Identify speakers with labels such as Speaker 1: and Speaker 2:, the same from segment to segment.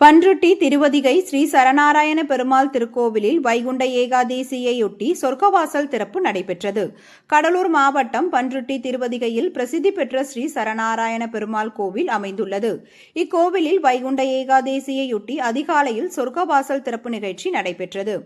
Speaker 1: பன்ருட்டி திருவதிகை ஸ்ரீ சரணாராயண பெருமாள் திருக்கோவிலில் வைகுண்ட ஏகாதேசியையொட்டி சொர்க்கவாசல் திறப்பு நடைபெற்றது. கடலூர் மாவட்டம் பன்ருட்டி திருவதிகையில் பிரசித்தி பெற்ற ஸ்ரீ சரணாராயண பெருமாள் கோவில் அமைந்துள்ளது. இக்கோவிலில் வைகுண்ட ஏகாதேசியையொட்டி அதிகாலையில் சொர்க்கவாசல் திறப்பு நிகழ்ச்சி நடைபெற்றது.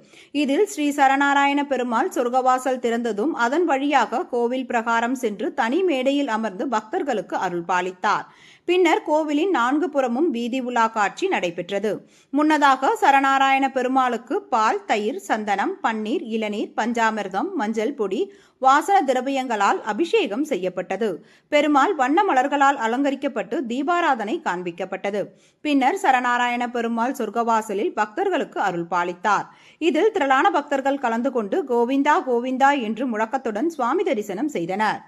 Speaker 1: இதில் ஸ்ரீ சரணாராயண பெருமாள் சொர்க்கவாசல் திறந்ததும் அதன் வழியாக கோவில் பிரகாரம் சென்று தனி மேடையில் அமர்ந்து பக்தர்களுக்கு அருள் பாலித்தார் பின்னர் கோவிலின் நான்கு புறமும் வீதி உலா காட்சி நடைபெற்றது. முன்னதாக சரணாராயண பெருமாளுக்கு பால் தயிர் சந்தனம் பன்னீர் இளநீர் பஞ்சாமிர்தம் மஞ்சள் பொடி வாசன திரவியங்களால் அபிஷேகம் செய்யப்பட்டது. பெருமாள் வண்ண மலர்களால் அலங்கரிக்கப்பட்டு தீபாராதனை காண்பிக்கப்பட்டது. பின்னர் சரணாராயண பெருமாள் சொர்க்கவாசலில் பக்தர்களுக்கு அருள் பாலித்தார். இதில் திரளான பக்தர்கள் கலந்து கொண்டு கோவிந்தா கோவிந்தா என்று முழக்கத்துடன் சுவாமி தரிசனம் செய்தனர்.